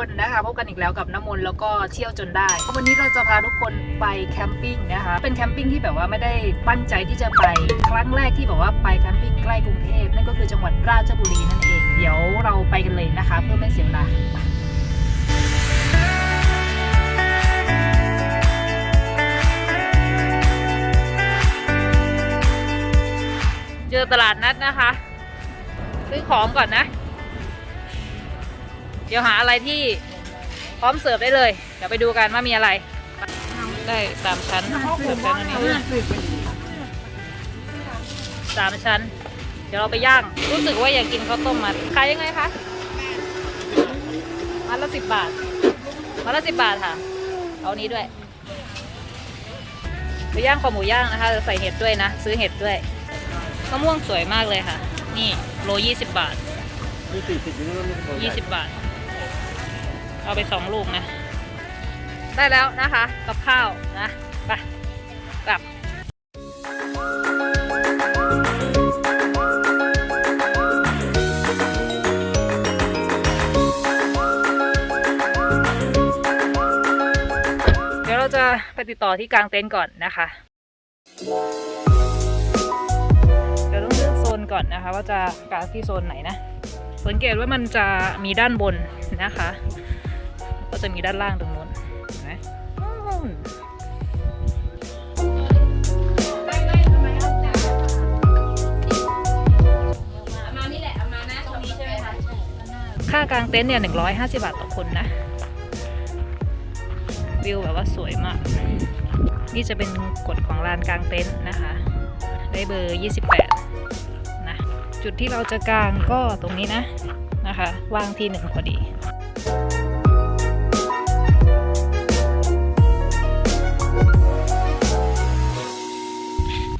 คนนะคะพบกันอีกแล้วกับน้ำมนต์แล้วก็เที่ยวจนได้ วันนี้เราจะพาทุกคนไปแคมปิ้งนะคะ เป็นแคมปิ้งที่แบบว่าไม่ได้ตั้งใจที่จะไป ครั้งแรกที่แบบว่าไปแคมปิ้งใกล้กรุงเทพนั่นก็คือจังหวัดราชบุรีนั่นเอง เดี๋ยวเราไปกันเลยนะคะ เพื่อไม่เสียเวลาเจอตลาดนัดนะคะ ซื้อของก่อนนะ เดี๋ยวหาอะไรที่พร้อมเสิร์ฟได้เลย เดี๋ยวไปดูกันว่ามีอะไร ได้สามชั้นเสิร์ฟกันอันนี้สามชั้น เดี๋ยวเราไปย่าง รู้สึกว่าอยากกินข้าวต้มมัดขายยังไงคะมัดละสิบบาทมัดละสิบบาทค่ะ เอานี้ด้วยไปย่างคอหมูย่างนะคะจะใส่เห็ดด้วยนะ ซื้อเห็ดด้วยมะม่วงสวยมากเลยค่ะ นี่โลยี่สิบบาทยี่สิบบาท เอาไปสองลูกนะ ได้แล้วนะคะ กับข้าวนะไปกลับเดี๋ยวเราจะไปติดต่อที่กลางเต็นท์ก่อนนะคะ เดี๋ยวต้องเลือกโซนก่อนนะคะ ว่าจะกางที่โซนไหนนะ สังเกตว่ามันจะมีด้านบนนะคะ ก็จะมีด้านล่างตรงนู้นเห็นไหมนู่นค่ากลางเต็นท์เนี่ย150บาทต่อคนนะ วิวแบบว่าสวยมาก นี่จะเป็นกฎของลานกลางเต็นท์นะคะ ได้เบอร์28นะ จุดที่เราจะกางก็ตรงนี้นะนะคะ ว่างที่หนึ่งพอดี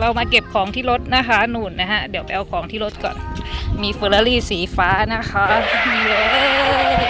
เรามาเก็บของที่รถนะคะหนุนนะฮะ เดี๋ยวไปเอาของที่รถก่อน มีเฟอร์รารี่สีฟ้านะคะนี่เลย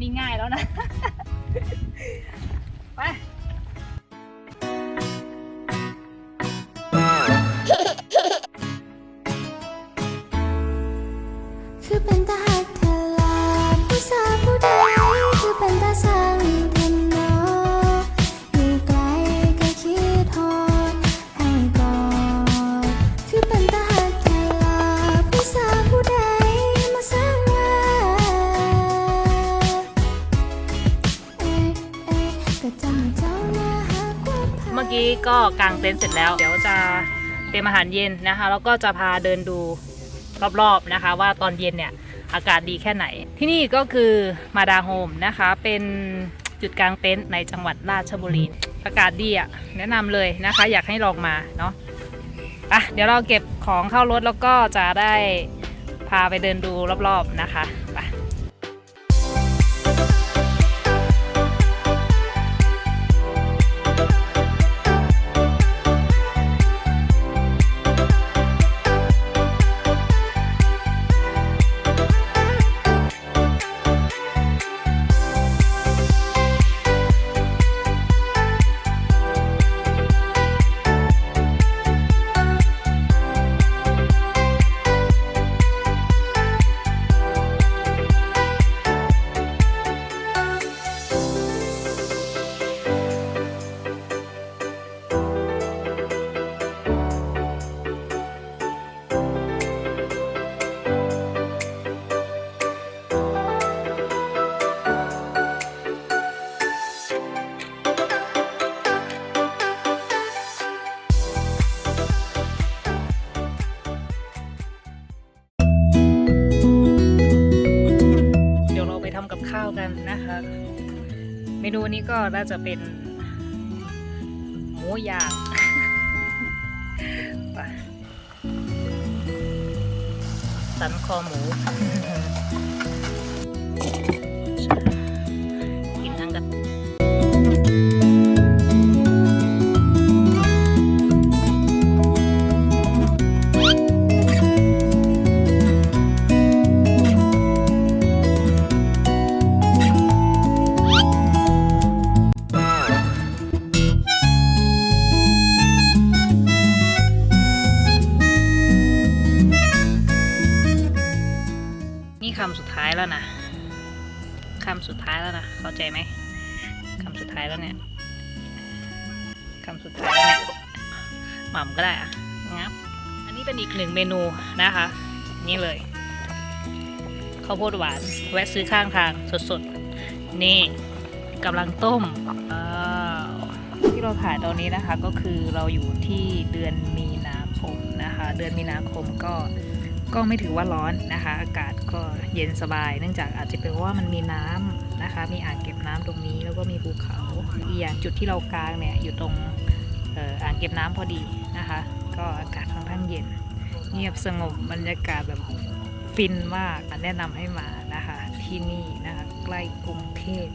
นี่ง่ายแล้วนะ ไป กี้ก็กางเต็นท์เสร็จแล้ว เดี๋ยวจะเตรียมอาหารเย็นนะคะ แล้วก็จะพาเดินดูรอบๆนะคะ ว่าตอนเย็นเนี่ยอากาศดีแค่ไหน ที่นี่ก็คือมาดาโฮมนะคะ เป็นจุดกลางเต็นท์ในจังหวัดราชบุรี อากาศดีอะ แนะนำเลยนะคะ อยากให้ลองมาเนาะอะเดี๋ยวเราเก็บของเข้ารถแล้วก็จะได้พาไปเดินดูรอบๆนะคะ กับข้าวกันนะคะ เมนูนี้ก็น่าจะเป็นหมูย่างไปสันคอหมู สุดท้ายเนี่ยหม่ำก็ได้อะงับอันนี้เป็นอีกหนึ่งเมนูนะคะ นี่เลยข้าวโพดหวาน แวะซื้อข้างทางสดๆ นี่กำลังต้มที่เราถ่ายตอนนี้นะคะก็คือเราอยู่ที่เดือนมีนาคมนะคะ เดือนมีนาคมก็ ก็ไม่ถือว่าร้อนนะคะ อากาศก็เย็นสบาย เนื่องจากอาจจะเป็นว่ามันมีน้ำนะคะ มีอ่างเก็บน้ำตรงนี้แล้วก็มีภูเขาอีกอย่างจุดที่เรากลางเนี่ยอยู่ตรงอ่ออ่างเก็บน้ำพอดีนะคะ ก็อากาศค่อนข้างเย็น เงียบสงบบรรยากาศแบบฟินมากแนะนำให้มานะคะ ที่นี่นะคะ ใกล้กรุงเทพ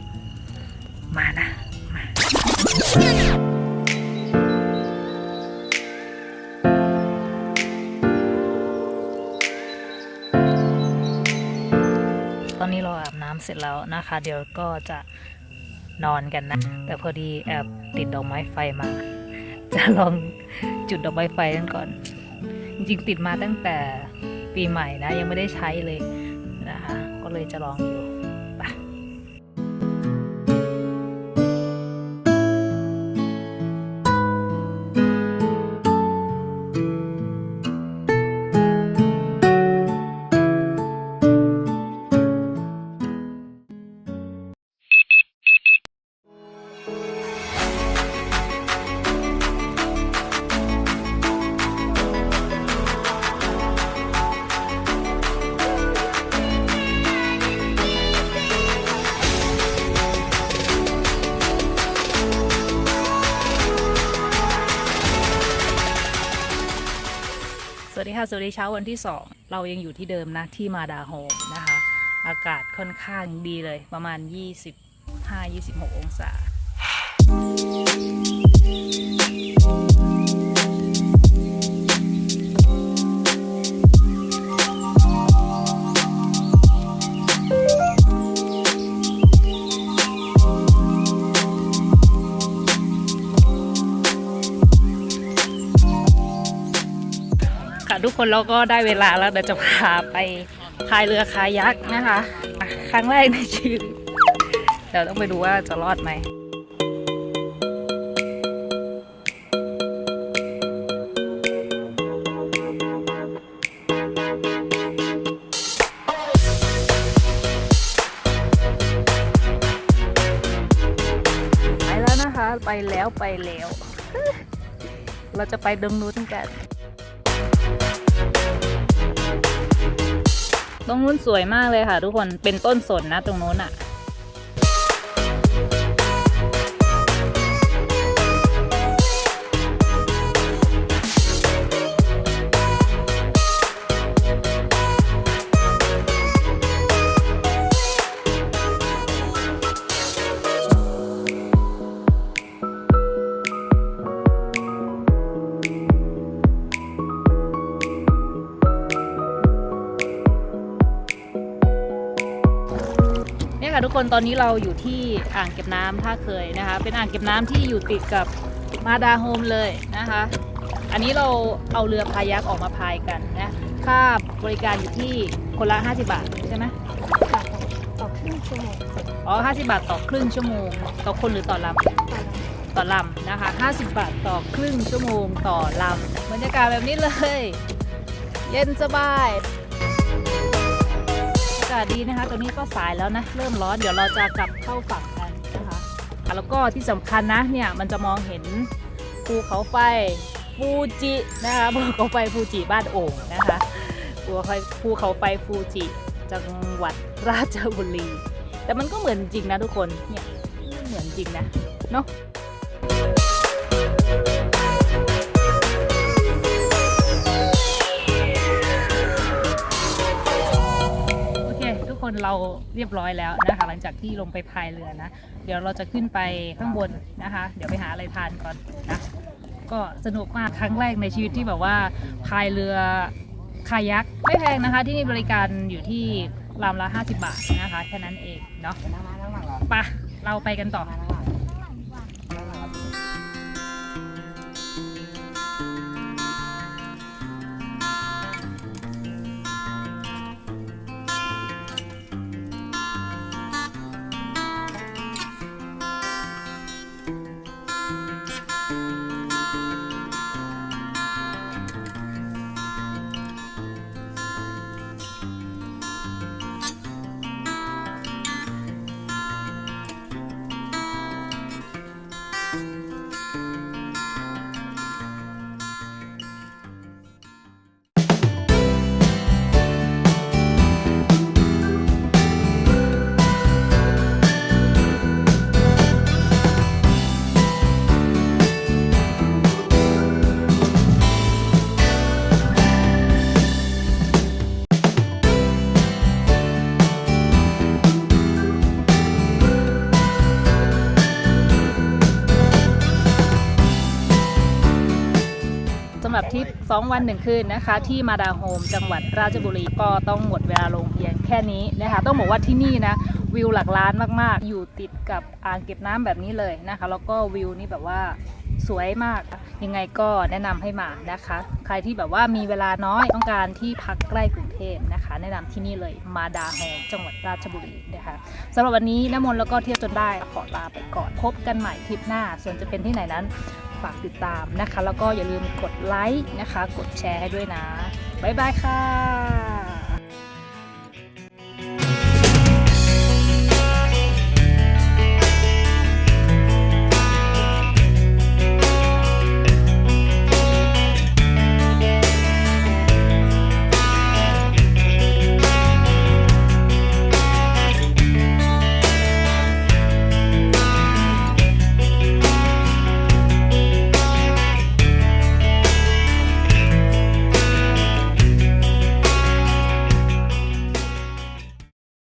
มานะมา อนนี้เราอาบน้ำเสร็จแล้วนะคะ เดี๋ยวก็จะนอนกันนะ แต่พอดีแอบติดดอกไม้ไฟมา จะลองจุดดอกไม้ไฟกันก่อน จริงๆติดมาตั้งแต่ปีใหม่นะ ยังไม่ได้ใช้เลยนะคะ ก็เลยจะลองอยู่ สวัสดีเช้าวันที่ 2 เรายังอยู่ที่เดิมนะที่มาดาโฮมนะคะ อากาศค่อนข้างดีเลยประมาณ 25-26 องศา ค่ะทุกคนเราก็ได้เวลาแล้วเดี๋ยวจะพาไปพายเรือคายักนะคะ ครั้งแรกในชีวิตเดี๋ยวต้องไปดูว่าจะรอดไหมไปแล้วนะคะไปแล้วไปแล้ว เราจะไปดงนู้นกัน ตรงนู้นสวยมากเลยค่ะ ทุกคนเป็นต้นสนนะตรงนู้นอะ่ ค่ะทุกคนตอนนี้เราอยู่ที่อ่างเก็บน้ำท่าเคยนะคะ เป็นอ่างเก็บน้ำที่อยู่ติดกับมาดาโฮมเลยนะคะ อันนี้เราเอาเรือพายักออกมาพายกันนะค่าบริการอยู่ที่คนละ 50 บาทใช่ไหมต่อครึ่งชั่วโมงอ๋อ50 บาทต่อครึ่งชั่วโมง ต่อคนหรือต่อลำต่อลำนะคะ 50 บาทต่อครึ่งชั่วโมงต่อลำบรรยากาศแบบนี้เลย เย็นสบายอากาศดีนะคะ ตอนนี้ก็สายแล้วนะ เริ่มร้อน เดี๋ยวเราจะกลับเข้าฝั่งกันนะคะแล้วก็ที่สำคัญนะ เนี่ย มันจะมองเห็นภูเขาไฟฟูจินะคะภูเขาไฟฟูจิบ้านโอ่งนะคะภูเขาภูเขาไฟฟูจิจังหวัดราชบุรี แต่มันก็เหมือนจริงนะทุกคน เนี่ย เหมือนจริงนะ เนาะ คนเราเรียบร้อยแล้วนะคะ หลังจากที่ลงไปพายเรือนะ เดี๋ยวเราจะขึ้นไปข้างบนนะคะ เดี๋ยวไปหาอะไรทานก่อนนะก็สนุกมากครั้งแรกในชีวิตที่แบบว่าพายเรือคายักไม่แพงนะคะ ที่นี่บริการอยู่ที่ลำละ 50 บาทนะคะ แค่นั้นเองเนาะไปะเราไปกันต่อ 2 วัน 1 คืนนะคะ ที่มาดาโฮมจังหวัดราชบุรีก็ต้องหมดเวลาลงเพียงแค่นี้นะคะ ต้องบอกว่าที่นี่นะวิวหลักล้านมากๆ อยู่ติดกับอ่างเก็บน้ำแบบนี้เลยนะคะ แล้วก็วิวนี่แบบว่าสวยมาก ยังไงก็แนะนำให้มานะคะ ใครที่แบบว่ามีเวลาน้อยต้องการที่พักใกล้กรุงเทพนะคะ แนะนำที่นี่เลยมาดาโฮมจังหวัดราชบุรีนะคะสำหรับวันนี้น้ำมนต์แล้วก็เที่ยวจนได้ขอลาไปก่อนพบกันใหม่ทริปหน้า ส่วนจะเป็นที่ไหนนั้นากติดตามนะคะ แล้วก็อย่าลืมกดไลค์นะคะ กดแชร์ให้ด้วยนะ บ๊ายบายค่ะ